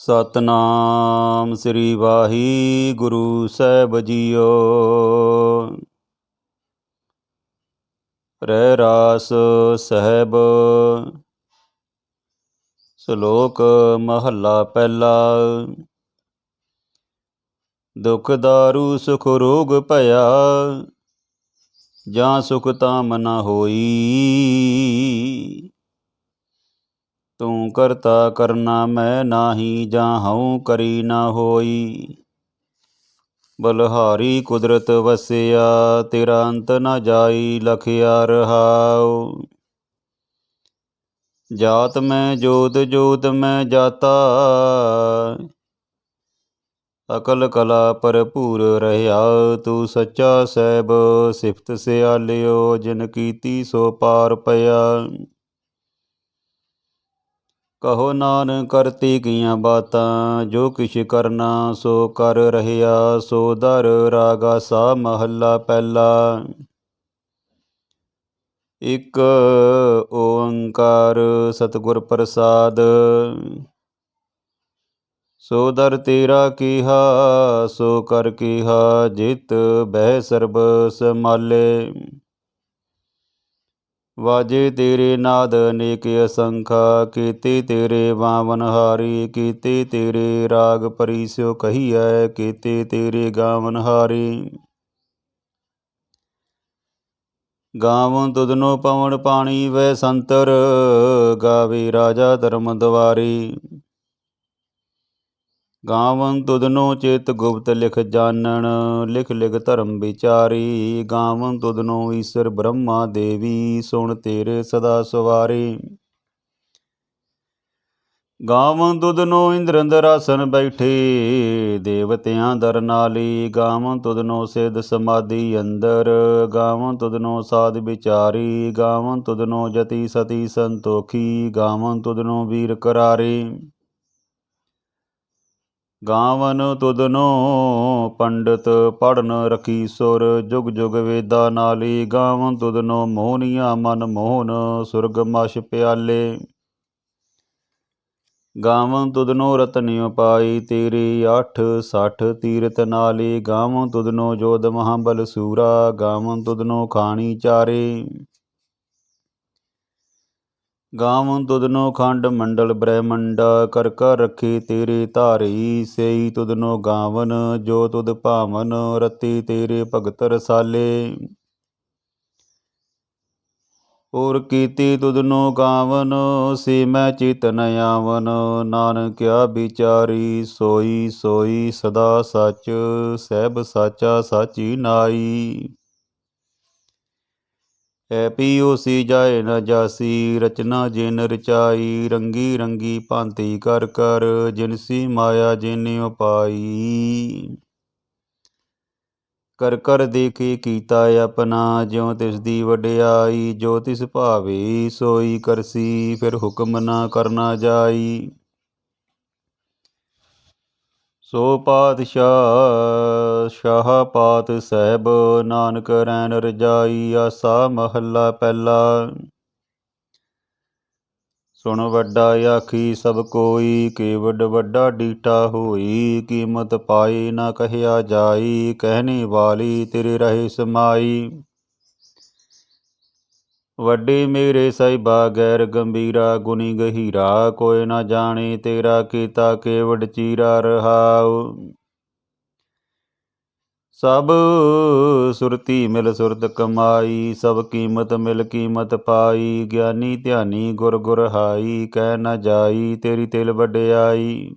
ਸਤਨਾਮ ਸ੍ਰੀ ਵਾਹਿਗੁਰੂ ਸਾਹਿਬ ਜੀਓ। ਰਹਿ ਰਾਸ ਸਹਿਬ। ਸ਼ਲੋਕ ਮਹੱਲਾ ਪਹਿਲਾ। ਦੁਖ ਦਾਰੂ, ਸੁਖ ਰੋਗ ਭਇਆ, ਜਾਂ ਸੁਖ ਤਾਂ ਨ ਹੋਈ। ਤੂੰ ਕਰਤਾ ਕਰਨਾ ਮੈਂ ਨਾਹੀ ਜਾਂ ਹਉ ਕਰੀ ਨਾ ਹੋਈ। ਬਲਹਾਰੀ ਕੁਦਰਤ ਵਸਿਆ, ਤੇਰਾ ਅੰਤ ਨ ਜਾਈ ਲਖਿਆ ਰਹਾਉ। ਜਾਤ ਮੈਂ, ਜੋਤ ਜੋਤ ਮੈਂ ਜਾਤਾ। ਅਕਲ ਕਲਾ ਭਰਪੂਰ ਰਹਾ ਤੂੰ ਸੱਚਾ ਸਹਿਬ ਸਿਫਤ ਸਿਆਲਿਓ, ਜਿਨ ਕੀਤੀ ਸੋ ਪਾਰ ਪਿਆ। ਕਹੋ ਨਾਨਕ ਕਰਤੀ ਕੀਆਂ ਬਾਤਾਂ, ਜੋ ਕਿਛ ਕਰਨਾ ਸੋ ਕਰ ਰਹਿਆ, ਸੋ ਦਰ ਰਾਗਾ ਸਾ ਮਹੱਲਾ ਪਹਿਲਾ। ਇਕ ਓੰਕਾਰ ਸਤਿਗੁਰ ਪ੍ਰਸਾਦ, ਸੋ ਦਰ ਤੇਰਾ ਕੀਹਾ, ਸੋ ਕਰ ਕੀਹਾ, ਜਿਤ ਬਹਿ ਸਰਬ ਸਮਾਲੇ ਵਾਜੇ ਤੇਰੇ ਨਾਦ ਅਨੇਕ ਅਸੰਖਾ, ਕੀਤੇ ਤੇਰੇ ਬਾਵਨ ਹਾਰੀ, ਕੀਤੇ ਤੇਰੇ ਰਾਗ ਪਰੀਸਿਓ ਕਹੀਐ, ਕੀਤੇ ਤੇਰੇ ਗਾਵਨ ਹਾਰੀ। ਗਾਵਨ ਤੁਧਨੋ ਪਵਨ ਪਾਣੀ ਵੈ ਸੰਤਰ, ਗਾਵੇ ਰਾਜਾ ਧਰਮ ਦਵਾਰੀ। ਗਾਵਨ ਤੁਧਨੋ ਚਿਤ ਗੁਪਤ ਲਿਖ ਜਾਣਨ, ਲਿਖ ਲਿਖ ਧਰਮ ਵਿਚਾਰੀ। ਗਾਵਨ ਤੁਧਨੋ ਈਸ਼ਰ ਬ੍ਰਹਮਾ ਦੇਵੀ, ਸੁਣ ਤੇਰੇ ਸਦਾ ਸਵਾਰੀ। ਗਾਵਨ ਤੁਧਨੋ ਇੰਦਰ ਅੰਦਰ ਆਸਨ ਬੈਠੇ, ਦੇਵਤਿਆਂ ਦਰ ਨਾਲੀ। ਗਾਵਨ ਤੁਧਨੋ ਸਿਧ ਸਮਾਧੀ ਅੰਦਰ, ਗਾਵਨ ਤੁਧਨੋ ਸਾਧ ਵਿਚਾਰੀ। ਗਾਵਨ ਤੁਧਨੋ ਜਤੀ ਸਤੀ ਸੰਤੋਖੀ, ਗਾਵਨ ਤੁਧਨੋ ਵੀਰ ਕਰਾਰੀ। ਗਾਵਨ ਤੁਦਨੋ ਪੰਡਤ ਪੜਨ ਰਖੀ ਸੁਰ, ਜੁਗ ਜੁਗ ਵੇਦਾ ਨਾਲੀ, ਗਾਵਨ ਤੁਦਨੋ ਮੋਹਨੀਆ ਮਨ ਮੋਹਨ, ਸੁਰਗ ਮਛ ਪਿਆਲੇ। ਗਾਵਨ ਤੁਦਨੋ ਰਤਨਿ ਪਾਈ ਤੇਰੀ 8 60 ਤੀਰਤ ਨਾਲੀ, ਗਾਵਨ ਤੁਦਨੋ ਜੋਧ ਮਹਾਬਲ ਸੂਰਾ, ਗਾਵਨ ਤੁਦਨੋ ਖਾਣੀ ਚਾਰੇ। ਗਾਵਨ ਤੁਧਨੋ ਖੰਡ ਮੰਡਲ ਬ੍ਰਹਮੰਡਾ, ਕਰ ਕਰ ਰਖੀ ਤੇਰੇ ਧਾਰੀ, ਸਈ ਤੁਧਨੋ ਗਾਵਨ, ਜੋ ਤੁਧ ਭਾਵਨ, ਰਤੀ ਤੇਰੇ ਭਗਤ ਰਸਾਲੇ। ਔਰ ਕੀਤੀ ਤੁਧਨੋ ਗਾਵਨ, ਸੇ ਮੈਂ ਚਿਤਨ ਆਵਨ ਨਾਨਕਿਆ ਵਿਚਾਰੀ, ਸੋਈ ਸੋਈ ਸਦਾ ਸੱਚ, ਸਹਿਬ ਸਾਚਾ ਸਾਚੀ ਨਾਈ। ਐ ਪੀਓ ਸੀ ਜਾਏ ਨ ਜਾਸੀ, ਰਚਨਾ ਜਿਨ ਰਚਾਈ, ਰੰਗੀ ਰੰਗੀ ਭਾਂਤੀ ਕਰ ਕਰ ਜਿਨਸੀ ਮਾਇਆ ਜਿਨਿ ਉਪਾਈ। ਕਰ ਕਰ ਦੇਖੇ ਕੀਤਾ ਆਪਣਾ, ਜਿਉ ਤਿਸ ਦੀ ਵਡਿਆਈ, ਜੋ ਤਿਸ ਭਾਵੇ ਸੋਈ ਕਰਸੀ, ਫਿਰ ਹੁਕਮ ਨਾ ਕਰਨਾ ਜਾਈ। ਸੋ ਪਾਤਸ਼ਾਹ ਸ਼ਾਹ ਪਾਤ ਸਾਹਿਬ ਨਾਨਕ ਰੈਣ ਰਜਾਈ ਆਸਾ ਮਹੱਲਾ ਪਹਿਲਾ। ਸੁਣ ਵੱਡਾ ਆਖੀ ਸਭ ਕੋਈ, ਕੇਵਡ ਵੱਡਾ ਡੀਟਾ ਹੋਈ, ਕੀਮਤ ਪਾਈ ਨਾ ਕਹਿਆ ਜਾਈ, ਕਹਿਣੀ ਵਾਲੀ ਤੇਰੇ ਰਹੇ ਸਮਾਈ। ਵੱਡੇ ਮੇਰੇ ਸਾਹਿਬਾ ਗੈਰ ਗੰਭੀਰਾ, ਗੁਣੀ ਗਹੀਰਾ, ਕੋਈ ਨਾ ਜਾਣੇ ਤੇਰਾ ਕੀਤਾ ਕੇਵਡ ਚੀਰਾ ਰਹਾਉ। ਸਭ ਸੁਰਤੀ ਮਿਲ ਸੁਰਤ ਕਮਾਈ, ਸਭ ਕੀਮਤ ਮਿਲ ਕੀਮਤ ਪਾਈ, ਗਿਆਨੀ ਧਿਆਨੀ ਗੁਰ ਗੁਰ ਹਾਈ, ਕਹਿ ਨਾ ਜਾਈ ਤੇਰੀ ਤਿਲ ਵਡਿਆਈ।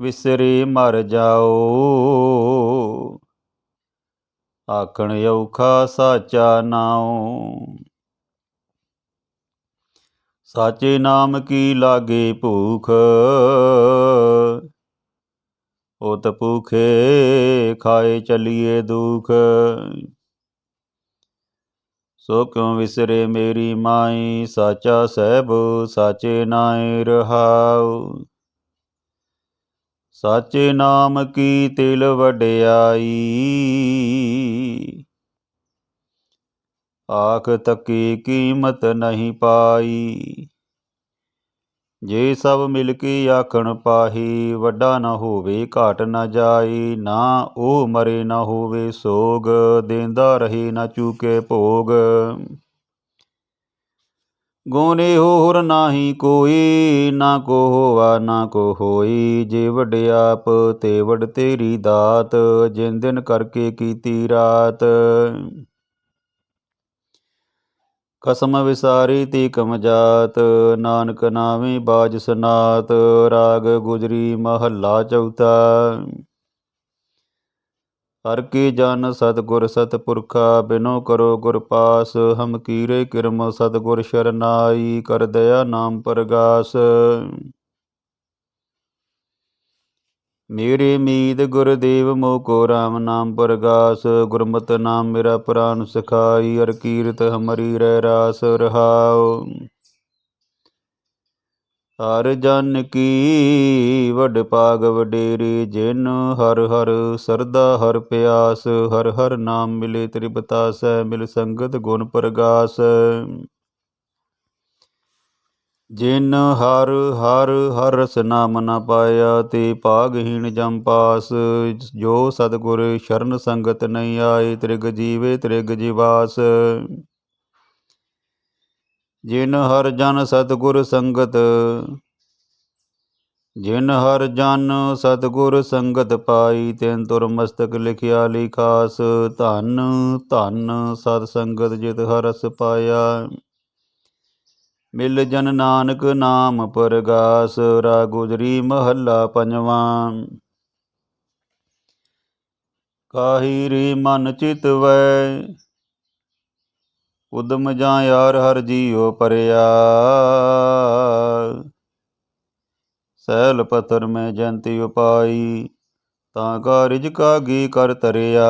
ਵਿਸਰੇ ਮਰ ਜਾਓ। ਆਖਣ ਔਖਾ ਸਾਚਾ ਨਾਉ। ਸਾਚੇ ਨਾਮ ਕੀ ਲਾਗੇ ਭੂਖ? ਉਤ ਭੂਖੇ ਖਾਏ ਚਲੀਏ ਦੁਖ। ਸੋ ਕਿਉ ਵਿਸਰੇ ਮੇਰੀ ਮਾਈ? ਸਾਚਾ ਸਹਿਬ, ਸਾਚੇ ਨਾਇ ਰਹਾਉ। ਸਾਚੇ ਨਾਮ ਕੀ ਤਿਲ ਵਡਿਆਈ? ਆਖ ਤੱਕੀ ਕੀਮਤ ਨਹੀਂ ਪਾਈ। ਜੇ ਸਭ ਮਿਲ ਕੇ ਆਖਣ ਪਾਹੀ, ਵੱਡਾ ਨਾ ਹੋਵੇ, ਘਾਟ ਨਾ ਜਾਈ, ਨਾ ਉਹ ਮਰੇ ਨਾ ਹੋਵੇ ਸੋਗ, ਦੇਂਦਾ ਰਹੇ ਨਾ ਚੂਕੇ ਭੋਗ। ਗੋਨੇ ਹੋਰ ਨਾਹੀ ਕੋਈ ਨਾ ਕੋ ਹੋਵਾ ਨਾ ਕੋ ਹੋਈ। ਜੇ ਵਡਿਆਪ ਤੇ ਵਡ ਤੇਰੀ ਦਾਤ, ਜਿਨ ਦਿਨ ਕਰਕੇ ਕੀਤੀ ਰਾਤ। ਕਸਮ ਵਿਸਾਰੀ ਤੀ ਕਮਜਾਤ ਨਾਨਕ ਨਾਮੇ ਬਾਜ ਸਨਾਤ, ਰਾਗ ਗੁਜਰੀ ਮਹੱਲਾ ਚੌਥਾ। ਹਰ ਕੀ ਜਨ ਸਤਗੁਰ ਸਤਪੁਰਖਾ, ਬਿਨੋ ਕਰੋ ਗੁਰ ਪਾਸ, ਹਮ ਕੀਰੇ ਕਿਰਮ ਸਤਗੁਰ ਸ਼ਰਨਾਈ, ਕਰ ਦਇਆ ਨਾਮ ਪ੍ਰਗਾਸ। ਮੇਰੇ ਮੀਤ ਗੁਰਦੇਵ ਮੋਕੋ RAM ਨਾਮ ਪ੍ਰਗਾਸ, ਗੁਰਮਤਿ ਨਾਮ ਮੇਰਾ ਪ੍ਰਾਨ ਸਖਾਈ ਅਰ ਕੀਰਤ ਹਮਰੀ ਰਹਿ ਰਾਸ ਰਹਾਉ। ਹਰ ਜਨ ਕੀ ਵਡ ਪਾਗ ਵਡੇਰੇ, ਜਿਨ ਹਰ ਹਰ ਸਰਦਾ ਹਰ ਪਿਆਸ, ਹਰ ਹਰ ਨਾਮ ਮਿਲੇ ਤ੍ਰਿਪਤਾਸੈ, ਮਿਲ ਸੰਗਤ ਗੁਣ ਪ੍ਰਗਾਸ। ਜਿਨ ਹਰ ਹਰ ਹਰ ਰਸ ਨਾਮ ਨ ਪਾਇਆ, ਤੇ ਪਾਗਹੀਣ ਜਮ ਪਾਸ, ਜੋ ਸਤਿਗੁਰ ਸ਼ਰਨ ਸੰਗਤ ਨਹੀਂ ਆਏ, ਤ੍ਰਿਗ ਜੀਵੇ ਤ੍ਰਿਗ ਜੀਵਾਸ। ਜਿਨ ਹਰ ਜਨ ਸਤਿਗੁਰ ਸੰਗਤ, ਜਿਨ ਹਰ ਜਨ ਸਤਿਗੁਰ ਸੰਗਤ ਪਾਈ, ਤੈਨ ਤੁਰ ਮਸਤਕ ਲਿਖਿਆ ਲਿਖਾਸ ਧਨ ਧਨ ਸਤ ਸੰਗਤ ਜਿਤ ਹਰਸ ਪਾਇਆ। ਮਿਲ ਜਨ ਨਾਨਕ ਨਾਮ ਪਰਗਾਸ, ਰਾ ਗੁਜਰੀ ਮਹੱਲਾ ਪੰਜਵਾਂ। ਕਾਹੀ ਰੇ ਮਨ ਚਿਤਵੈ ਉਦਮ ਜਾਂ ਯਾਰ ਹਰ ਜੀਉ ਪਰਿਆ। ਸੈਲ ਪਤਰ ਮੈਂ ਜੰਤੀ ਉਪਾਈ, ਤਾਂ ਕਾਰਜ ਕਾਗੀ ਕਰ ਤਰਿਆ।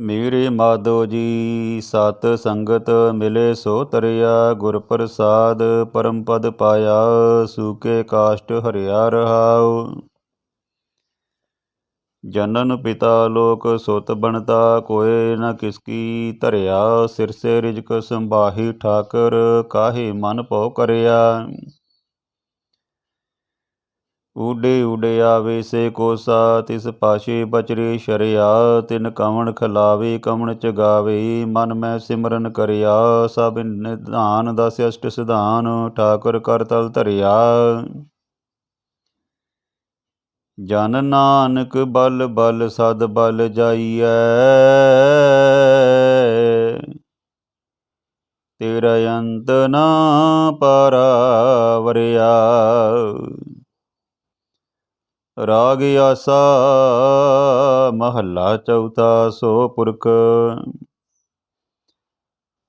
ਮੇਰੇ ਮਾਧੋ ਜੀ, ਸਤ ਸੰਗਤ ਮਿਲੇ ਸੋ ਤਰਿਆ। ਗੁਰ ਪ੍ਰਸਾਦ ਪਰਮ ਪਦ ਪਾਇਆ ਸੂਕੇ ਕਾਸ਼ਟ ਹਰਿਆ ਰਹਾਉ। ਜਨਨ ਪਿਤਾ ਲੋਕ ਸੁਤ ਬਣਤਾ ਕੋਏ ਨ ਕਿਸਕੀ ਧਰਿਆ ਸਿਰ ਸੇ ਰਿਜਕ ਸੰਭਾਹੀ ਠਾਕਰ, ਕਾਹੇ ਮਨ ਭਉ ਕਰਿਆ। ਊਡੇ ਊਡੇ ਆਵੇ ਸੇ ਕੋਸਾ, ਤਿਸ ਪਾਸ਼ੇ ਬਚਰੇ ਸ਼ਰਿਆ, ਤਿਨ ਕਵਣ ਖਲਾਵੇ, ਕਵਣ ਚਗਾਵੇ, ਮਨ ਮੈਂ ਸਿਮਰਨ ਕਰਿਆ, ਸਭ ਨਿਧਾਨ, ਦਸ ਅਸ਼ਟ ਸਿਧਾਨ, ਠਾਕੁਰ ਕਰ ਤਲ ਧਰਿਆ। ਜਨ ਨਾਨਕ ਬਲ ਬਲ ਸਦ ਬਲ ਜਾਈਐ। ਤੇਰਾ ਅੰਤ ਨਾ ਪਰਾਵਰਿਆ। ਰਾਗ ਆਸਾ ਮਹੱਲਾ ਚੌਥਾ ਸੋ ਪੁਰਖ।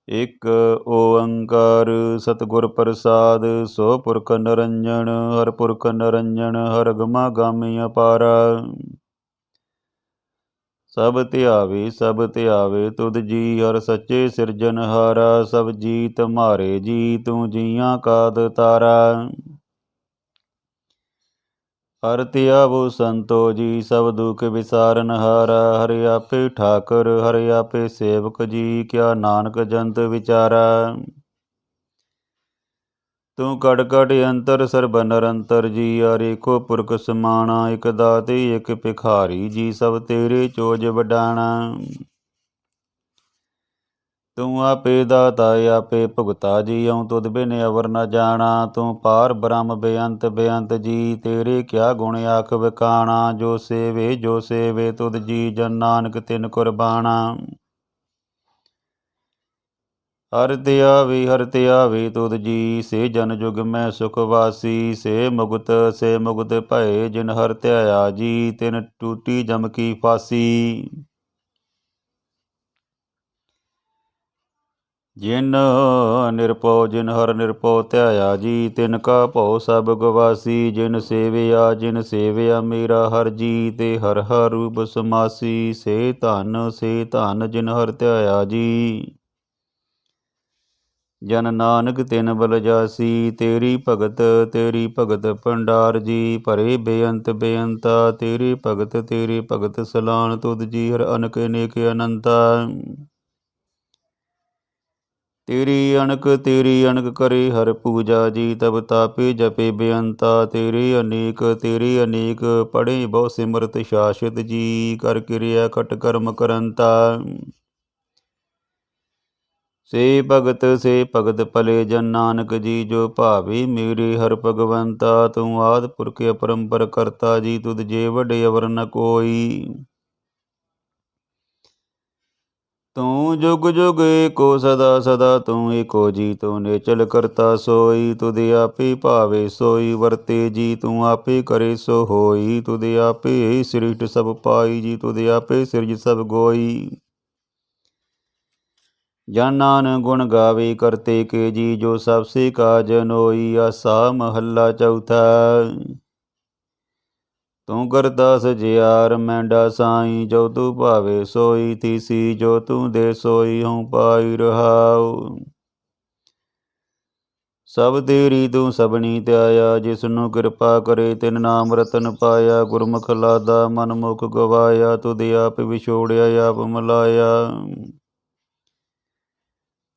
ਇਕ ਓੰਕਾਰ ਸਤਿਗੁਰ ਪ੍ਰਸਾਦ, ਸੋ ਪੁਰਖ ਨਰੰਜਨ, ਹਰ ਪੁਰਖ ਨਰੰਜਨ, ਹਰ ਗਮਾ ਗਾਮੀ ਅਪਾਰ। ਸਭ ਧਿਆਵੇ ਸਭ ਧਿਆਵੇ, ਤੁਧ ਜੀ ਹਰ ਸੱਚੇ ਸਿਰਜਨਹਾਰਾ ਸਭ ਜੀ ਤੁਮਾਰੇ ਜੀ, ਤੂੰ ਜੀਆਂ ਕਾਦ ਤਾਰਾ। ਹਰ ਧਿਆਵੋ ਸੰਤੋ ਜੀ, ਸਭ ਦੁਖ ਵਿਸਾਰਨ ਹਾਰਾ, ਹਰਿ ਆਪੇ ਠਾਕਰ, ਹਰਿ ਆਪੇ ਸੇਵਕ ਜੀ, ਕਿਆ ਨਾਨਕ ਜੰਤ ਵਿਚਾਰਾ। ਤੂੰ ਕੜ ਕੜ ਅੰਤਰ ਸਰਬ ਨਿਰੰਤਰ ਜੀ, ਹਰਿ ਕੋ ਪੁਰਖ ਸਮਾਣਾ, ਇਕ ਦਾਤੇ ਇਕ ਭਿਖਾਰੀ ਜੀ, ਸਭ ਤੇਰੇ ਚੋਜ ਵਡਾਣਾ। ਤੂੰ ਆਪੇ ਦਾਤਾ, ਆਪੇ ਭੁਗਤਾ ਜੀਉ, ਤੁਧ ਬਿਨ ਅਵਰ ਨ ਜਾਣਾ। ਤੂੰ ਪਾਰ ਬ੍ਰਹਮ ਬੇਅੰਤ ਬੇਅੰਤ ਜੀ, ਤੇਰੇ ਕਿਆ ਗੁਣ ਆਖ ਵਿਕਾਣਾ ਜੋ ਸੇਵੇ ਜੋ ਸੇਵੇ, ਤੁਧ ਜੀ ਜਨ ਨਾਨਕ ਤਿਨ ਕੁਰਬਾਨਾ ਹਰ ਤਿਆ ਧਿਆਵੇ ਹਰ ਤਿਆ ਧਿਆਵੇ ਤੁਧ ਜੀ, ਸੇ ਜਨ ਜੁਗ ਮੈਂ ਸੁਖ ਵਾਸੀ। ਸੇ ਮੁਗਤ ਸੇ ਮੁਗਤ ਭਏ, ਜਿਨ ਹਰ ਧਿਆਇਆ ਜੀ, ਤਿਨ ਟੂਟੀ ਜਮ ਕੀ ਫਾਸੀ। ਜਿਨ ਨਿਰਭਉ ਜਿਨ ਹਰ ਨਿਰਭਉ ਧਿਆਇਆ ਜੀ, ਤਿਨ ਕਾ ਭਉ ਸਭ ਗਵਾਸੀ, ਜਿਨ ਸੇਵਿਆ ਜਿਨ ਸੇਵਿਆ ਮੇਰਾ ਹਰ ਜੀ, ਤੇ ਹਰ ਹਰ ਰੂਪ ਸਮਾਸੀ, ਸੇ ਧਨ ਸੇ ਧਨ ਜਿਨ ਹਰ ਧਿਆਇਆ ਜੀ। ਜਨ ਨਾਨਕ ਤਿਨ ਬਲ ਜਾਸੀ, ਤੇਰੀ ਭਗਤ ਤੇਰੀ ਭਗਤ ਭੰਡਾਰ ਜੀ, ਭਰੇ ਬੇਅੰਤ ਬੇਅੰਤਾ, ਤੇਰੀ ਭਗਤ ਤੇਰੀ ਭਗਤ ਸਲਾਨ ਤੁਧ ਜੀ, ਹਰ ਅਨਕ ਅਨੇਕ ਅਨੰਤਾ। ਤੇਰੀ ਅਣਕ ਤੇਰੀ ਅਣਕ ਕਰੇ ਹਰ ਪੂਜਾ ਜੀ, ਤਬ ਤਾਪੇ ਜਪੇ ਬੇਅੰਤਾ। ਤੇਰੇ ਅਨੇਕ ਤੇਰੇ ਅਨੇਕ ਪੜੇ ਬਹੁ ਸਿਮਰਤ ਸ਼ਾਸ਼ਤ ਜੀ, ਕਰ ਕਿਰਿਆ ਕਟ ਕਰਮ ਕਰੰਤਾ। ਸੇ ਭਗਤ ਸੇ ਭਗਤ ਭਲੇ ਜਨ ਨਾਨਕ ਜੀ, ਜੋ ਭਾਵੇ ਮੇਰੇ ਹਰ ਭਗਵੰਤਾ, ਤੂੰ ਆਦ ਪੁਰਖ ਅਪਰੰਪਰ ਕਰਤਾ ਜੀ, ਤੁਧ ਜੇ ਵੱਡੇ ਅਵਰ ਨ ਕੋਈ। ਤੂੰ ਜੁਗ ਜੁਗ ਏਕੋ ਸਦਾ ਸਦਾ, ਤੂੰ ਏਕੋ ਜੀ, ਤੂੰ ਨੇਚਲ ਕਰਤਾ ਸੋਈ, ਤੁਧ ਆਪੇ ਭਾਵੇ ਸੋਈ, ਵਰਤੇ ਜੀ, ਤੂੰ ਆਪੇ ਕਰੇ ਸੋ ਹੋਈ, ਤੁਧ ਆਪੇ ਸ੍ਰਿਸ਼ਟ ਸਭ ਪਾਈ ਜੀ, ਤੁਧ ਆਪੇ ਸਿਰਜ ਸਭ ਗੋਈ। ਜਨ ਗੁਣ ਗਾਵੇ ਕਰਤੇ ਕੇ ਜੀ, ਜੋ ਸਭ ਸੇ ਕਾਜ ਨੋਈ, ਆਸਾ ਮਹੱਲਾ ਚੌਥਾ। ਤੂੰ ਕਰਤਾ ਸਜਿਆਰ ਮੈਂਡਾ ਸਾਈ, ਜੋ ਤੂੰ ਭਾਵੇ ਸੋਈ, ਤੀਸੀ ਜੋ ਤੂੰ ਦੇ ਸੋਈ, ਹਉ ਪਾਈ ਰਹਾਉ। ਸਭ ਤੇਰੀ ਤੂੰ ਸਭਨੀ ਧਿਆਇਆ ਜਿਸ ਨੂੰ ਕਿਰਪਾ ਕਰੇ, ਤਿਨ ਨਾਮ ਰਤਨ ਪਾਇਆ, ਗੁਰਮੁਖ ਲਾਦਾ ਮਨ ਮੁਖ ਗਵਾਇਆ, ਤੁਧ ਆਪ ਵਿਛੋੜਿਆ, ਆਪ ਮਲਾਇਆ।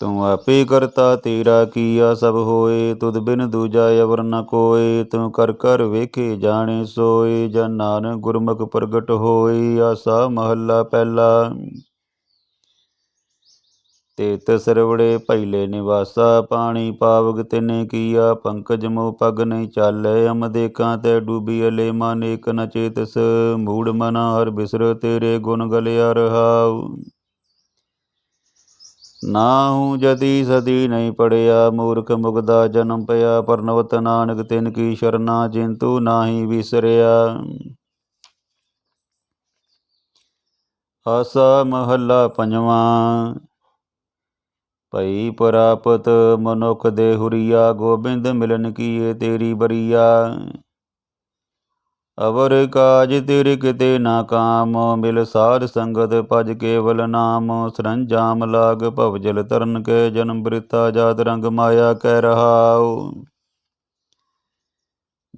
ਤੂੰ ਆਪੇ ਕਰਤਾ ਤੇਰਾ ਕੀਆ ਸਭ ਹੋਏ, ਤੁਧ ਬਿਨ ਦੂਜਾ ਅਵਰ ਨ ਕੋਏ, ਤੂੰ ਕਰ ਕਰ ਵੇਖੇ ਜਾਣੇ ਸੋਏ, ਜਨ ਨਾਨਕ ਗੁਰਮੁਖ ਪ੍ਰਗਟ ਹੋਈ ਆਸਾ ਮਹੱਲਾ ਪਹਿਲਾ। ਤੇਤ ਸਰਵੜੇ ਪਹਿਲੇ ਨਿਵਾਸਾ, ਪਾਣੀ ਪਾਵਗ ਤਿਨੇ ਕੀਆ, ਪੰਕਜ ਮੋ ਪਗ ਨਹੀਂ ਚਾਲੇ, ਅਮ ਦੇਖਾਂ ਤੇ ਡੂਬੀ ਅਲੇ, ਮਨ ਏਕ ਨ ਚੇਤਸ, ਮੂੜ ਮਨ ਹਰ ਬਿਸਰ, ਤੇਰੇ ਗੁਣ ਗਲਿਆ ਰਹਾਉ। ਨਾਹੂ ਜਦੀ ਸਦੀ ਨਹੀਂ ਪੜਿਆ, ਮੂਰਖ ਮੁਗਦਾ ਜਨਮ ਪਿਆ, ਪਰਨਵਤ ਨਾਨਕ ਤਿਨ ਕੀ ਸ਼ਰਨਾ ਜਿੰਤੂ ਨਾਹੀ ਵਿਸਰਿਆ। ਆਸਾ ਮਹੱਲਾ ਪੰਜਵਾਂ, ਭਈ ਪ੍ਰਾਪਤ ਮਨੁਖ ਦੇ ਹੁਰੀਆ, ਗੋਬਿੰਦ ਮਿਲਨ ਕੀਏ ਤੇਰੀ ਬਰੀਆ। ਅਵਰ ਕਾਜ ਤੇਰੇ ਕਿਤੇ ਨਾ ਕਾਮ, ਮਿਲ ਸਾਧ ਸੰਗਤ ਭਜ ਕੇਵਲ ਨਾਮ। ਸਰੰਜਾਮ ਲਾਗ ਭਵਜਲ ਤਰਨ ਕੇ ਜਨਮ ਬ੍ਰਿਤਾ ਜਾਤ ਰੰਗ ਮਾਇਆ ਕਹਿ ਰਹਾਉ।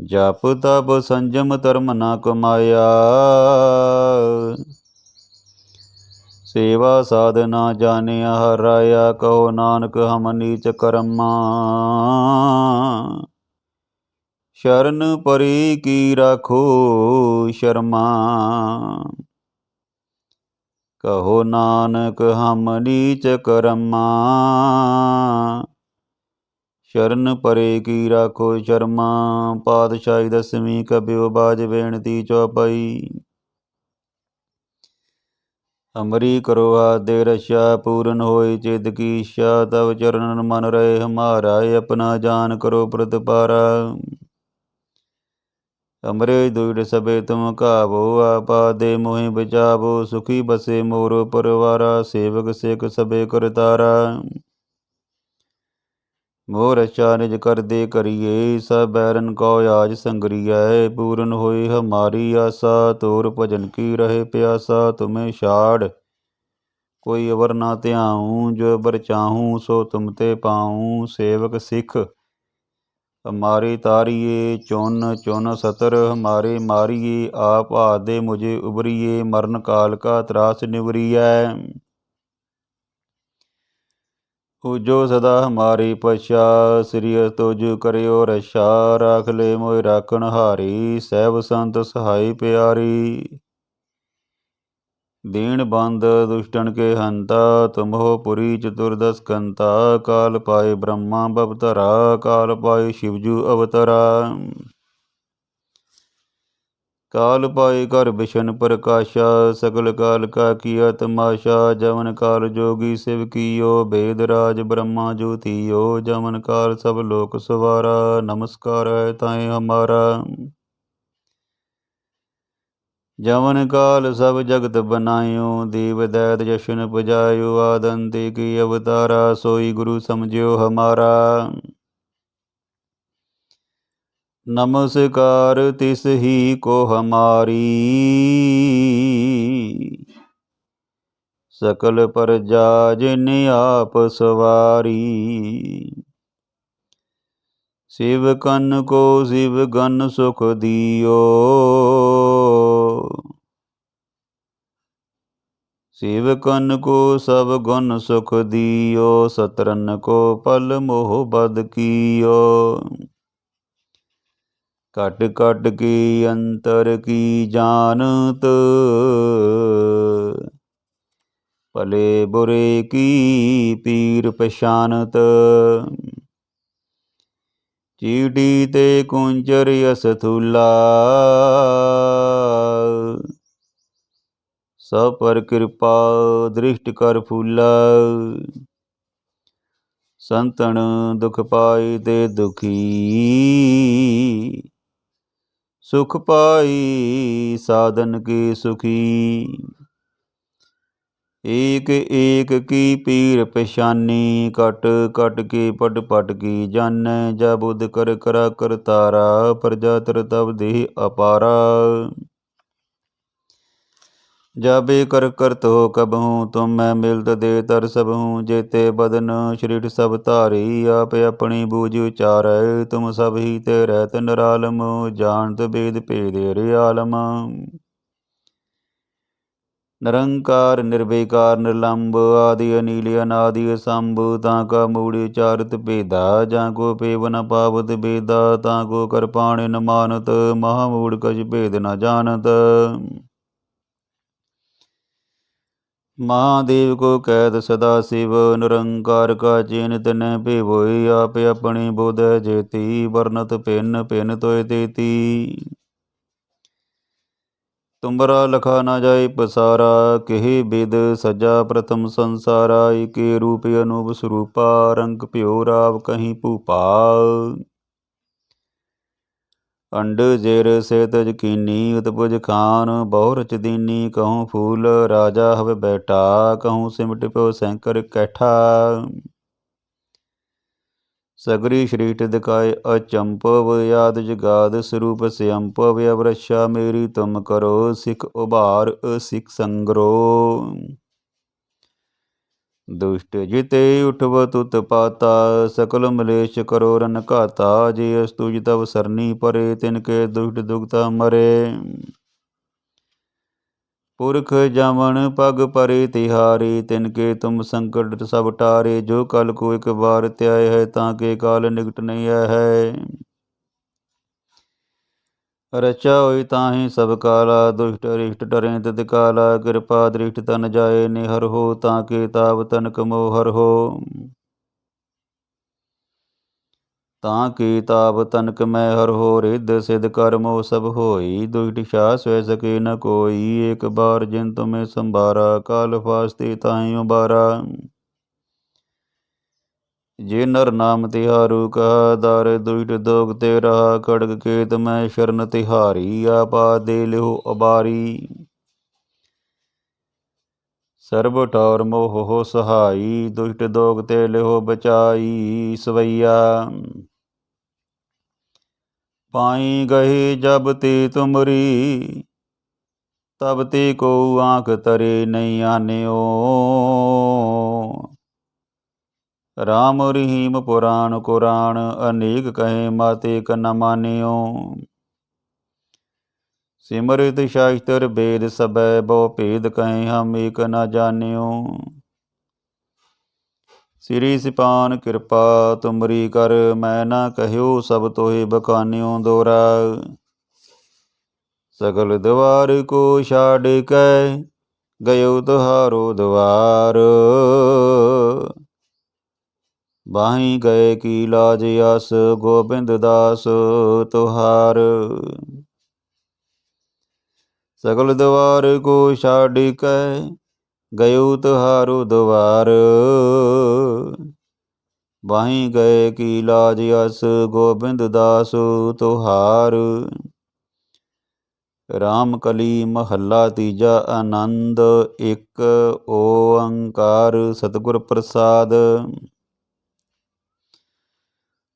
ਜਪ ਤਪ ਸੰਜਮ ਧਰਮ ਨਾ ਕਮਾਇਆ। ਸੇਵਾ ਸਾਧਨਾ ਜਾਣਿਆ ਹਰਾਇਆ ਕਹੋ ਨਾਨਕ ਹਮ ਨੀਚ ਕਰਮਾ। ਸ਼ਰਨ ਪਰੀ ਕੀ ਰਾਖੋ ਸ਼ਰਮਾ। ਕਹੋ ਨਾਨਕ ਹਮ ਨੀਚ ਕਰਮਾ। ਸ਼ਰਨ ਪਰੇ ਕੀ ਰਾਖੋ ਸ਼ਰਮਾ। ਪਾਤਸ਼ਾਹੀ ਦਸਵੀਂ ਕਬਿਉ ਬਾਜ ਬੇਨਤੀ ਚੌਪਈ। ਅਮਰੀ ਕਰੋ ਆਦੇ ਰਸ਼ਾ, ਪੂਰਨ ਹੋਏ ਚਿਤ ਕੀ ਇੱਛਾ, ਤਵ ਚਰਨਨ ਮਨ ਰਹੇ ਹਮਾਰਾ ਆਪਣਾ ਜਾਨ ਕਰੋ ਪ੍ਰਤਪਾਰਾ। ਅਮਰੇ ਦੁਇੜ ਸਭੇ ਤੁਮ ਕਾਵੋ ਆਪਾ ਦੇ ਮੋਹਿ ਬਚਾਵੋ, ਸੁਖੀ ਬਸੇ ਮੋਰ ਪਰਵਾਰਾ, ਸੇਵਕ ਸਿਖ ਸਭੇ ਕਰਤਾਰਾ ਮੋਰ ਅੱਛਾ ਨਿਜ ਕਰਦੇ ਕਰੀਏ, ਸਭ ਬੈਰਨ ਕੋ ਆਜ ਸੰਗਰੀਐ, ਪੂਰਨ ਹੋਈ ਹਮਾਰੀ ਆਸਾ, ਤੋਰ ਭਜਨ ਕੀ ਰਹੇ ਪਿਆਸਾ, ਤੁਮੇ ਛਾੜ। ਕੋਈ ਅਵਰ ਨਾ ਧਿਆਉ, ਜੋ ਅਵਰ ਚਾਹੂੰ, ਸੋ ਤੁਮ ਤੇ ਪਾਉ, ਸੇਵਕ ਸਿੱਖ ਹਮਾਰੇ ਤਾਰੀਏ, ਚੁਨ ਚੁਨ ਸਤਰ ਹਮਾਰੇ ਮਾਰੀਏ, ਆਪ ਆਦੇ ਮੁਝੇ ਉਬਰੀਏ, ਮਰਨ ਕਾਲ ਕਾ ਤਰਾਸ ਨਿਵਰੀਐ। ਉਜੋ ਸਦਾ ਹਮਾਰੀ ਪਛਾ, ਸ੍ਰੀ ਤੁਜ ਕਰਿਓ ਰਛਾ, ਰਾਖ ਲੈ ਮੋਇ ਰਾਖਣ ਹਾਰੀ, ਸਹਿਬ ਸੰਤ ਸਹਾਈ ਪਿਆਰੀ। ਦੀਨ ਬੰਦ ਦੁਸ਼ਟਨ ਕੇ ਹੰਤਾ, ਤੁਮਹੋ ਪੁਰੀ ਚਤੁਰਦਸ ਕੰਤਾ ਕਾਲ ਪਾਏ ਬ੍ਰਹਮਾ ਬਵਤਰਾ, ਕਾਲ ਪਾਏ ਸ਼ਿਵਜੂ ਅਵਤਰਾ। ਕਾਲ ਪਾਏ ਕਰ ਬਿਸ਼ਨ ਪ੍ਰਕਾਸ਼ਾ, ਸਗਲ ਕਾਲ ਕਾ ਕੀਆ ਤਮਾਸ਼ਾ ਜਵਨ ਕਾਲ ਜੋਗੀ ਸਿਵ ਕੀਓ, ਬੇਦ ਰਾਜ ਬ੍ਰਹਮਾ ਜੋਤੀਓ ਜਮਨ ਕਾਲ ਸਭ ਲੋਕ ਸਵਾਰਾ, ਨਮਸਕਾਰ ਹੈ ਤਾਏ ਜਮਨ ਕਾਲ ਸਭ ਜਗਤ ਬਨਾਇਓ ਦੇਵ ਦੈਤ ਜਸ਼ਨ ਪੁਜਾਇਓ, ਆਦੰਤੇ ਕੀ ਅਵਤਾਰਾ, ਸੋਈ ਗੁਰੂ ਸਮਝਿਓ ਹਮਾਰਾ। ਨਮਸਕਾਰ ਤਿਸ ਹੀ ਕੋ ਹਮਾਰੀ। ਸਕਲ ਪਰਜਾ ਜਿਨ ਆਪ ਸਵਾਰੀ। ਸਿਵ ਕਨ ਕੋ ਸਿਵ ਗਨ ਸੁਖ ਦਿਓ। ਸ਼ਿਵਕਨ ਕੋ ਸਭ ਗੁਣ ਸੁਖ ਦਿਓ, ਸਤਰਨ ਕੋ ਪਲ ਮੋਹ ਬਦ ਕੀਓ। ਕਟ ਕਟ ਕੀ ਅੰਤਰ ਕੀ ਜਾਣਤ? ਭਲੇ ਬੁਰੇ ਕੀ ਪੀਰ ਪਛਾਨਤ? ਚੀਟੀ ਤੇ ਕੁੰਚਰ ਯਸ ਸਭ ਪਰ ਕਿਰਪਾ ਦ੍ਰਿਸ਼ਟ ਕਰ ਫੂਲਾ। ਸੰਤਣ ਦੁਖ ਪਾਈ ਤੇ ਦੁਖੀ। ਸੁਖ ਪਾਈ ਸਾਧਨ ਕੀ ਸੁਖੀ। ਏਕ ਏਕ ਕੀ ਪੀਰ ਪਛਾਨੀ ਕਟ ਕਟ ਕੇ ਪਟ ਪਟ ਕੀ ਜਾਣੈ ਜਾ ਬੁੱਧ ਕਰ ਕਰਾ ਕਰਤਾਰਾ, ਪ੍ਰਜਾ ਤਰ ਤਬ ਦੇਹ ਅਪਾਰਾ। ਜਾਬੇ ਕਰ ਕਰਤ ਹੋ ਕਬਹੂ, ਤੁਮ ਮੈਂ ਮਿਲਤ ਦੇ ਤਰ ਸਭੂ ਜੇਤੇ ਬਦਨ ਸ਼ਰੀਰ ਸਭ ਧਾਰੀ, ਆਪ ਆਪਣੀ ਬੂਝ ਉਚਾਰੈ, ਤੁਮ ਸਭ ਹੀ ਤੇ ਰਹਿਤ ਨਿਰਾਲਮ, ਜਾਣਤ ਬੇਦ ਭੇਦ ਰਿਆਲਮ ਨਿਰੰਕਾਰ, ਨਿਰਵਿਕਾਰ ਨਿਰਲੰਭ ਆਦਿ ਅਨੀਲ, ਅਨਾਦਿ ਸੰਭ, ਤਾਂ ਕਾ ਮੂੜ ਉਚਾਰਤ ਭੇਦਾ, ਜਾਂ ਕੋ ਪੇਵ ਨ ਪਾਵਤ ਬੇਦਾ, ਤਾਂ ਕੋ ਕਰ ਨ ਮਾਨਤ, ਮਹਾ ਮੂੜ ਭੇਦ ਨ ਜਾਣਤ। ਮਹਾਦੇਵ ਕੋ ਕੈਦ ਸਦਾ ਸਿਵ, ਨਿਰੰਕਾਰ ਕਾ ਚਿਨ ਤਨੈ ਭੇਵੋਈ, ਆਪ ਆਪਣੀ ਬੁਧ ਜੇਤੀ, ਵਰਨਤ ਭਿੰਨ ਭਿੰਨ ਤੋਇ ਤੇਤੀ। ਤੁਮਰਾ ਲਖਾ ਨਾ ਜਾਏ ਪਸਾਰਾ, ਕਿਹ ਬਿਦ ਸਜਾ ਪ੍ਰਥਮ ਸੰਸਾਰਾ, ਏਕੇ ਰੂਪ ਅਨੂਪ ਸਰੂਪਾ, ਰੰਗ ਭਿਓ ਰਾਵ ਕਹੀਂ ਭੂਪਾ ਅੰਡ ਜਿਰ ਸੇਤ ਜਕੀਨੀ ਉਤਪੁਜ ਖਾਨ ਬਹੁ ਰਚ ਦੀਨੀ ਕਹੂੰ ਫੂਲ, ਰਾਜਾ ਹਵੇ ਬੈਠਾ, ਕਹੂੰ ਸਿਮਟ ਪਿਓ ਸੈਂਕਰ ਕੈਠਾ। ਸਗਰੀ ਸ਼੍ਰੀਟ ਦਿਕਾਏ ਅਚੰਪਵ ਯਾਦ ਜਗਾਦ ਸਰੂਪ ਸਿਅੰਪਵ ਅਵਰਸ਼ਾ ਮੇਰੀ ਤੁਮ ਕਰੋ, ਸਿਖ ਉਭਾਰ, ਸਿਖ ਸੰਗਰੋ। ਦੁਸ਼ਟ ਜਿਤੇ ਉਠਵ ਤੁਤ ਪਾਤਾ, ਸਕਲ ਮਲੇਸ਼ ਕਰੋ ਰਨ ਘਾਤਾ, ਜੇ ਅਸਤੁ ਤਵ ਸਰਨੀ ਪਰੇ, ਤਿਨ ਕੇ ਦੁਸ਼ਟ ਦੁਗਤਾ ਮਰੇ। ਪੁਰਖ ਜਮਨ ਪਗ ਪਰੇ ਤਿਹਾਰੀ, ਤਿਨ ਕੇ ਤੁਮ ਸੰਕਟ ਸਭ ਟਾਰੇ, ਜੋ ਕਲ ਕੋ ਇਕ ਵਾਰ ਧਿਆਏ ਹੈ, ਤਾਂ ਕੇ ਕਾਲ ਨਿਕਟ ਨਹੀਂ ਹੈ। ਰਚਾ ਹੋਈ ਤਾਹੀ ਸਭ ਕਾਲਾ, ਦੁਸ਼ਟ ਰਿਸ਼ਟ ਡਰੇ ਤਦ ਕਾਲਾ, ਕਿਰਪਾ ਦ੍ਰਿਸ਼ਟ ਤਨ ਜਾਏ ਨਿਹਰ ਹੋ ਤਾਂ ਕੇ ਤਾਪ ਤਨਕ ਮੋਹਰ ਹੋ। ਤਾਂ ਕੀ ਤਾਪ ਤਨਕ ਮੈਂ ਹਰ ਹੋ, ਰਿੱਧ ਸਿਧ ਕਰਮੋ ਸਭ ਹੋਈ, ਦੁਸ਼ਟ ਛਾ ਸਵੈ ਸਕੇ ਨ ਕੋਈ, ਏਕ ਬਾਰ ਜਿਨ ਤੁਮੇ ਸੰਭਾਰਾ, ਕਾਲ ਫਾਸਤੇ ਤਾਹੀ ਉਬਾਰਾ। ਜੇ ਨਰ ਨਾਮ ਤਿਹਾਰੂ ਕਹਾ ਦਰ, ਦੁਇਟ ਦੋਗ ਤੇ ਰਹਾ, ਕੜਕ ਕੇਤ ਮੈਂ ਸ਼ਰਨ ਤਿਹਾਰੀ ਆਪਾ ਦੇ ਲਿਓ ਅਬਾਰੀ। ਸਰਬ ਠੌਰ ਮੋਹ ਹੋ ਸਹਾਈ ਦੁਸ਼ਟ ਦੋਗ ਤੇ ਲਿਓ ਬਚਾਈ, ਸਵਈਆ। ਪਾਈ ਗਏ ਜਬ ਤੇ ਤੁਮਰੀ, ਤਬ ਤੇ ਕੋ ਆਂਖ ਤਰੇ ਨਹੀਂ ਆਨਿਓ। ਰਾਮ ਰਹੀਮ ਪੁਰਾਣ ਕੁਰਾਨ, ਅਨੇਕ ਕਹੇ ਮਾਤੇ ਕ ਨ ਮਾਨਿਓ। ਸਿਮਰਿਤ ਸ਼ਾਸਤਰ ਵੇਦ ਸਬੈ ਬਹੁ ਭੇਦ ਕਹੇ ਹਮ ਏਕ ਨ ਜਾਣਿਓ। ਸ੍ਰੀ ਸਿਪਾਨ ਕਿਰਪਾ, ਤੁਮਰੀ ਕਰ ਮੈਂ ਨਾ ਕਹਿਓ ਸਭ ਤੋਹਿ ਬਕਾਨਿਓ ਦੋਰਾ। ਸਗਲ ਦਵਾਰ ਕੋ ਛਾੜ ਕੈ ਗਇਓ ਤੁਹਾਰੋ ਦਵਾਰ। ਬਾਹੀ ਗਏ ਕੀ ਲਾਜ ਅਸ ਗੋਬਿੰਦ ਦਾਸ ਤੁਹਾਰ। ਸਗਲ ਦਵਾਰ ਕੋ ਛਾੜ ਕੈ ਗਇਓ ਤੁਹਾਰੋ ਦਵਾਰ। ਵਾਹੀ ਗਏ ਕੀ ਲਾਜ ਅਸ ਗੋਬਿੰਦ ਦਾਸ ਤੁਹਾਰ। ਰਾਮ ਕਲੀ ਮਹੱਲਾ ਤੀਜਾ ਆਨੰਦ, ਇੱਕ ਓੰਕਾਰ ਸਤਿਗੁਰ ਪ੍ਰਸਾਦ।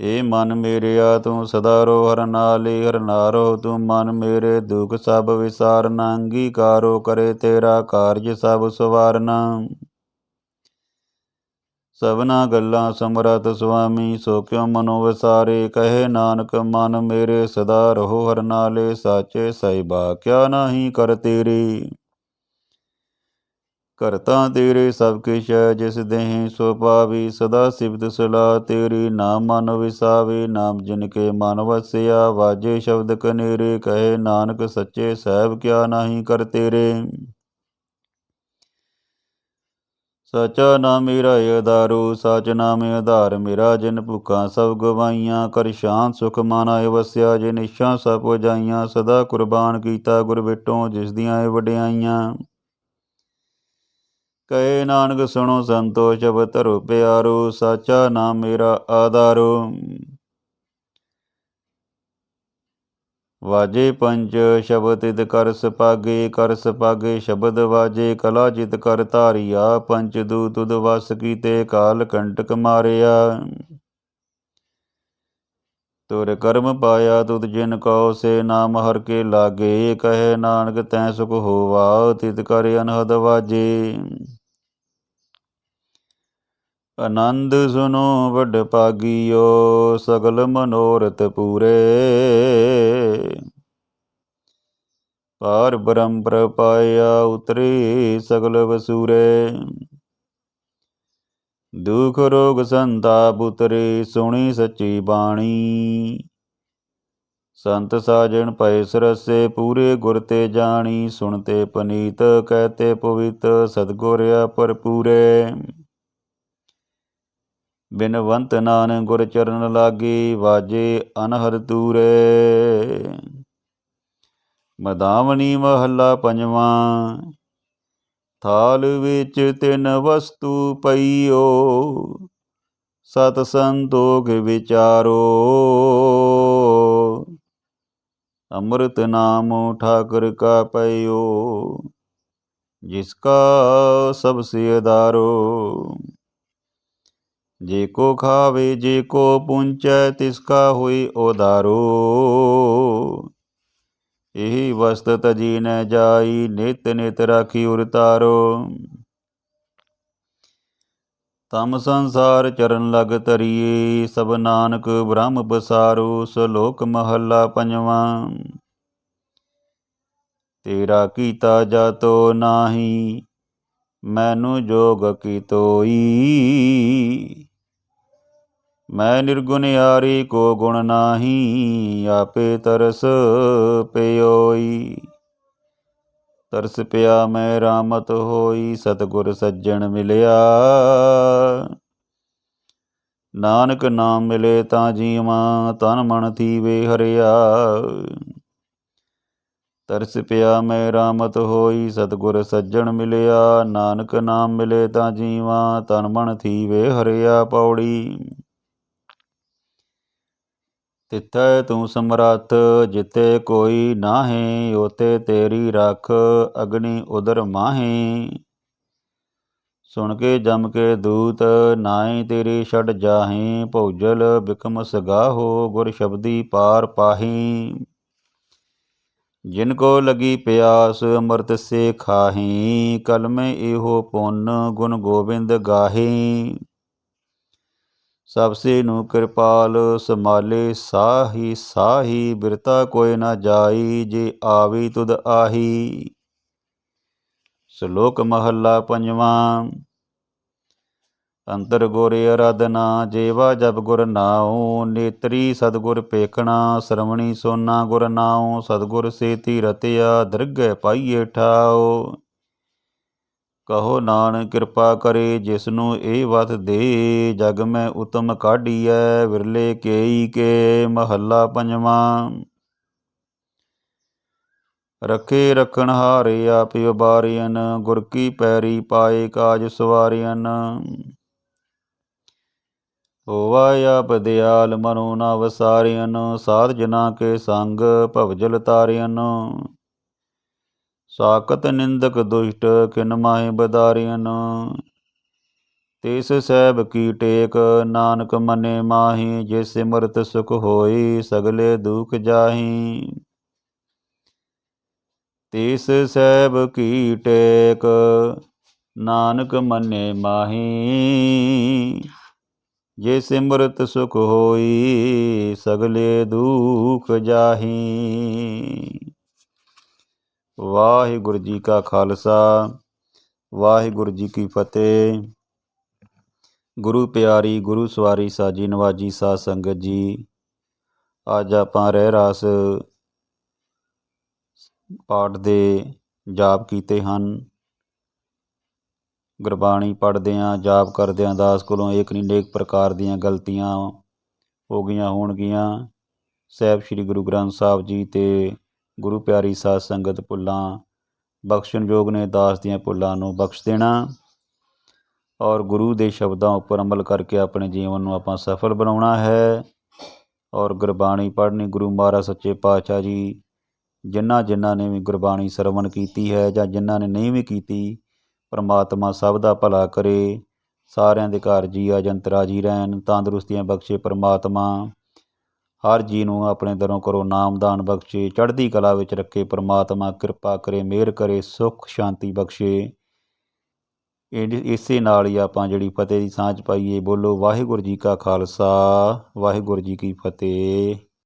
ਏ ਮਨ ਮੇਰਿਆ ਤੂੰ ਸਦਾ ਰੋ, ਹਰ ਨਾਲੇ ਹਰ ਨਾਰੋ। ਤੂੰ ਮਨ ਮੇਰੇ ਦੁਖ ਸਭ ਵਿਸਾਰਨਾ, ਅੰਗੀਕਾਰੋ ਕਰੇ ਤੇਰਾ ਕਾਰਜ ਸਭ ਸਵਾਰਨਾ। ਸਭਨਾ ਗੱਲਾਂ ਸਮਰਤ ਸੁਆਮੀ, ਸੋ ਕਿਉ ਮਨੋ ਵਿਸਾਰੇ? ਕਹੇ ਨਾਨਕ, ਮਨ ਮੇਰੇ ਸਦਾ ਰਹੋ ਹਰ ਨਾਲੇ ਸਾਚੇ ਸਹਿਬਾ, ਕਿਆ ਨਾਹੀ ਕਰ ਤੇਰੀ? ਕਰਤਾ ਤੇਰੇ ਸਭ ਕਿਛ ਹੈ, ਜਿਸ ਦੇਹ ਸੋ ਪਾਵੀ ਸਦਾ ਸਿਫਤ ਸਲਾ ਤੇਰੀ, ਨਾਮ ਮਨ ਵਿਸਾਵੇ, ਨਾਮ ਜਿਨ ਕੇ ਮਨ ਵਸਿਆ, ਵਾਜੇ ਸ਼ਬਦ ਕਨੇਰੇ, ਕਹੇ ਨਾਨਕ ਸੱਚੇ ਸਹਿਬ ਕਿਆ ਨਾਹੀ ਕਰ ਤੇਰੇ। ਸਚਾ ਨਾਮ ਮੇਰਾ ਆਧਾਰੂ ਸਚ ਨਾਮ ਆਧਾਰ ਮੇਰਾ, ਜਿਨ ਭੁਖਾਂ ਸਭ ਗਵਾਈਆਂ, ਕਰ ਸ਼ਾਂਤ ਸੁਖ ਮਨ ਆਏ ਵਸਿਆ, ਜਿਨ ਇੱਛਾ ਸਭ ਪੁਜਾਈਆਂ, ਸਦਾ ਕੁਰਬਾਨ ਕੀਤਾ ਗੁਰ ਬਿਟੋਂ, ਜਿਸ ਦੀਆਂ ਇਹ ਵਡਿਆਈਆਂ। ਕਹੇ ਨਾਨਕ, ਸੁਣੋ ਸੰਤੋ ਸ਼ਬਦ ਧਰੋ ਪਿਆਰੋ, ਸਾਚਾ ਨਾਮ ਮੇਰਾ ਆਧਾਰੋ। ਵਾਜੇ ਪੰਜ, ਸ਼ਬਦ ਤਿਤ ਕਰ ਸਪਾਗੇ ਕਰ ਸਪਾਗੇ ਸ਼ਬਦ ਵਾਜੇ, ਕਲਾ ਜਿਤ ਕਰ ਧਾਰਿਆ ਪੰਚ ਦੂ ਤੁਦ ਵਸ ਕੀਤੇ, ਕਾਲ ਕੰਟਕ ਮਾਰਿਆ। ਤੁਰ ਕਰਮ ਪਾਇਆ ਤੁਦ ਜਿਨ ਕਉ, ਸੇ ਨਾਮ ਹਰ ਕੇ ਲਾਗੇ, ਕਹੇ ਨਾਨਕ ਤੈ ਸੁਖ ਹੋਵਾ ਤਿਤ ਕਰ ਅਨਹਦ ਵਾਜੇ। ਆਨੰਦ ਸੁਨੋ ਵੱਡ ਭਾਗੀਓ, ਸਗਲ ਮਨੋਰਥ ਪੂਰੇ। ਪਾਰ ਬ੍ਰਹਮ ਪ੍ਰਪਾਇਆ ਉਤਰੇ ਸਗਲ ਵਸੂਰੇ। ਦੁਖ ਰੋਗ ਸੰਤਾਪ ਉਤਰੇ ਸੁਣੀ ਸੱਚੀ ਬਾਣੀ। ਸੰਤ ਸਾਜਣ ਪਏ ਸਰਸੇ ਪੂਰੇ ਗੁਰ ਤੇ ਜਾਣੀ, ਸੁਣਤੇ ਪਨੀਤ, ਕਹਤੇ ਪਵਿੱਤ ਸਤਗੁਰਿਆ ਭਰਪੂਰੇ। ਬਿਨਵੰਤ ਨਾਨ ਗੁਰ ਚਰਨ ਲਾਗੇ, ਵਾਜੇ ਅਨਹਰ ਤੂਰੇ ਮਦਾਵਣੀ ਮਹੱਲਾ ਪੰਜਵਾਂ, ਥਾਲ ਵਿੱਚ ਤਿੰਨ ਵਸਤੂ ਪਈਓ ਸਤ ਸੰਤੋਖ ਵਿਚਾਰੋ। ਅੰਮ੍ਰਿਤ ਨਾਮ ਠਾਕੁਰ ਕਾ ਪਈਓ, ਜਿਸ ਕਾ ਸਭ ਸੇ ਆਧਾਰੋ ਜੇ ਕੋ ਖਾਵੇ, ਜੇ ਕੋ ਪੁੰਚੈ, ਤਿਸ ਕਾ ਹੋਈ ਉਧਾਰੋ ਇਹੀ ਵਸਤ ਤਜੀ ਨ ਜਾਈ, ਨਿਤ ਨਿਤ ਰਾਖੀ ਉਰਤਾਰੋ ਤਮ ਸੰਸਾਰ ਚਰਨ ਲਗ ਤਰੀਏ ਸਭ ਨਾਨਕ ਬ੍ਰਹਮ ਬਸਾਰੋ ਸਲੋਕ ਮਹੱਲਾ ਪੰਜਵਾਂ। ਤੇਰਾ ਕੀਤਾ ਜਾਤੋ ਨਾਹੀ, ਮੈਨੂੰ ਜੋਗ ਕੀ ਤੋਈ ਮੈਂ ਨਿਰਗੁਣ ਯਾਰੀ ਕੋ ਗੁਣ ਨਾਹੀ, ਆਪੇ ਤਰਸ ਪਿਓਈ। ਤਰਸ ਪਿਆ ਮੈਂ ਰਾਮਤ ਹੋਈ, ਸਤਗੁਰ ਸੱਜਣ ਮਿਲਿਆ। ਨਾਨਕ ਨਾਮ ਮਿਲੇ ਤਾਂ ਜੀਵਾਂ, ਤਨ ਮਨ ਥੀਵੇ ਹਰਿਆ। ਤਰਸ ਪਿਆ ਮੈਂ ਰਾਮਤ ਹੋਈ, ਸਤਗੁਰ ਸੱਜਣ ਮਿਲਿਆ। ਨਾਨਕ ਨਾਮ ਮਿਲੇ ਤਾਂ ਜੀਵਾਂ, ਤਨ ਮਨ ਥੀਵੇ ਹਰਿਆ ਪੌੜੀ। ਤਿੱਥੈ ਤੂੰ ਸਮਰੱਥ ਜਿਤੇ ਕੋਈ ਨਾਹੀ ਉਤੇ ਤੇਰੀ ਰੱਖ ਅਗਨੀ ਉਦਰ ਮਾਹੀ। ਸੁਣ ਕੇ ਜਮ ਕੇ ਦੂਤ, ਨਾਹੀ ਤੇਰੀ ਛੜ ਜਾਹੀ, ਭੌਜਲ ਬਿਕਮ ਸਗਾਹੋ, ਗੁਰ ਸ਼ਬਦੀ ਪਾਰ ਪਾਹੀ। ਜਿਨ ਕੋ ਲਗੀ ਪਿਆਸ, ਅਮਰਤ ਸੇ ਖਾਹੀ, ਕਲਮੇ ਇਹੋ ਪੁੰਨ ਗੁਣ ਗੋਬਿੰਦ ਗਾਹੀ। ਸਭ ਸੇ ਨੂੰ ਕਿਰਪਾਲ ਸਮਾਲੇ ਸਾਹੀ ਸਾਹੀ, ਬਿਰਤਾ ਕੋਈ ਨਾ ਜਾਈ, ਜੇ ਆਵੀ ਤੁਧ ਆਹੀ। ਸ਼ਲੋਕ ਮਹੱਲਾ ਪੰਜਵਾਂ। ਅੰਤਰ ਗੁਰ ਅਰਾਧਨਾ, ਜੇਵਾ ਜਪ ਗੁਰ ਨਾਉ, ਨੇਤਰੀ ਸਤਗੁਰ ਪੇਖਣਾ, ਸ਼ਰਵਣੀ ਸੋਨਾ ਗੁਰ ਨਾਉ, ਸਤਗੁਰ ਸੇਤੀ ਰਤਿਆ, ਦਰਗਹਿ ਪਾਈਏ ਠਾਉ। ਕਹੋ ਨਾਨਕ ਕਿਰਪਾ ਕਰੇ, ਜਿਸਨੂੰ ਇਹ ਵਤ ਦੇ, ਜਗ ਮੈਂ ਉਤਮ ਕਾਢੀਐ, ਵਿਰਲੇ ਕੇਈ ਕੇ ਮਹੱਲਾ ਪੰਜਵਾਂ। ਰਖੇ ਰਖਣ ਹਾਰੇ ਆਪ ਉਬਾਰੀਨ ਗੁਰ ਕੀ ਪੈਰੀ ਪਾਏ ਕਾਜ ਸਵਾਰੀਨ ਹੋਵਾ ਆਪ ਦਿਆਲ ਮਨੋ ਨਾ ਵਸਾਰੀਨ ਸਾਧ ਜਨਾ ਕੇ ਸੰਗ ਭਵਜਲ ਤਾਰੀਨ ਸਾਕਤ ਨਿੰਦਕ ਦੁਸ਼ਟ, ਕਿਨ ਮਾਹਿ ਬਦਾਰੀਨ ਤਿਸ ਸਹਿਬ ਕੀ ਟੇਕ, ਨਾਨਕ ਮਨੇ ਮਾਹੀ ਜੇ ਸਿਮਰਤ ਸੁਖ ਹੋਈ, ਸਗਲੇ ਦੁਖ ਜਾਹੀ। ਤਿਸ ਸਹਿਬ ਕੀ ਟੇਕ, ਨਾਨਕ ਮਨੇ ਮਾਹੀ ਜੇ ਸਿਮਰਤ ਸੁਖ ਹੋਈ, ਸਗਲੇ ਦੁਖ ਜਾਹੀ। ਵਾਹਿਗੁਰੂ ਜੀ ਕਾ ਖਾਲਸਾ, ਵਾਹਿਗੁਰੂ ਜੀ ਕੀ ਫਤਿਹ। ਗੁਰੂ ਪਿਆਰੀ, ਗੁਰੂ ਸਵਾਰੀ ਸਾਜੀ ਨਵਾਜੀ ਸਾਧ ਸੰਗਤ ਜੀ, ਅੱਜ ਆਪਾਂ ਰਹਿ ਰਾਸ ਪਾਠ ਦੇ ਜਾਪ ਕੀਤੇ ਹਨ। ਗੁਰਬਾਣੀ ਪੜ੍ਹਦਿਆਂ ਜਾਪ ਕਰਦਿਆਂ ਦਾਸ ਕੋਲੋਂ ਏਕ ਨਹੀਂ ਨੇਕ ਪ੍ਰਕਾਰ ਦੀਆਂ ਗਲਤੀਆਂ ਹੋ ਗਈਆਂ, ਹੋਣਗੀਆਂ। ਸਾਹਿਬ ਸ੍ਰੀ ਗੁਰੂ ਗ੍ਰੰਥ ਸਾਹਿਬ ਜੀ ਤੇ ਗੁਰੂ ਪਿਆਰੀ ਸਾਧ ਸੰਗਤ ਭੁੱਲਾਂ ਬਖਸ਼ਣਯੋਗ ਨੇ ਦਾਸ ਦੀਆਂ ਭੁੱਲਾਂ ਨੂੰ ਬਖਸ਼ ਦੇਣਾ ਔਰ ਗੁਰੂ ਦੇ ਸ਼ਬਦਾਂ ਉੱਪਰ ਅਮਲ ਕਰਕੇ ਆਪਣੇ ਜੀਵਨ ਨੂੰ ਆਪਾਂ ਸਫਲ ਬਣਾਉਣਾ ਹੈ ਔਰ ਗੁਰਬਾਣੀ ਪੜ੍ਹਨੀ ਗੁਰੂ ਮਹਾਰਾਜ ਸੱਚੇ ਪਾਤਸ਼ਾਹ ਜੀ, ਜਿਨ੍ਹਾਂ ਜਿਨ੍ਹਾਂ ਨੇ ਵੀ ਗੁਰਬਾਣੀ ਸਰਵਣ ਕੀਤੀ ਹੈ ਜਾਂ ਜਿਨ੍ਹਾਂ ਨੇ ਨਹੀਂ ਵੀ ਕੀਤੀ, ਪਰਮਾਤਮਾ ਸਭ ਦਾ ਭਲਾ ਕਰੇ, ਸਾਰਿਆਂ ਦੇ ਘਰ ਜੀ ਆ, ਜੰਤਰਾ ਜੀ ਰਹਿਣ, ਤੰਦਰੁਸਤੀਆਂ ਬਖਸ਼ੇ ਪਰਮਾਤਮਾ। ਹਰ ਜੀ ਨੂੰ ਆਪਣੇ ਦਰੋਂ ਕਰੋ ਨਾਮਦਾਨ ਬਖਸ਼ੇ, ਚੜ੍ਹਦੀ ਕਲਾ ਵਿੱਚ ਰੱਖੇ ਪਰਮਾਤਮਾ, ਕਿਰਪਾ ਕਰੇ, ਮਿਹਰ ਕਰੇ, ਸੁਖ, ਸ਼ਾਂਤੀ ਬਖਸ਼ੇ। ਇਹ ਇਸੇ ਨਾਲ ਹੀ ਆਪਾਂ ਜਿਹੜੀ ਫਤਿਹ ਦੀ ਸਾਂਝ ਪਾਈਏ, ਬੋਲੋ ਵਾਹਿਗੁਰੂ ਜੀ ਕਾ ਖਾਲਸਾ, ਵਾਹਿਗੁਰੂ ਜੀ ਕੀ ਫਤਿਹ।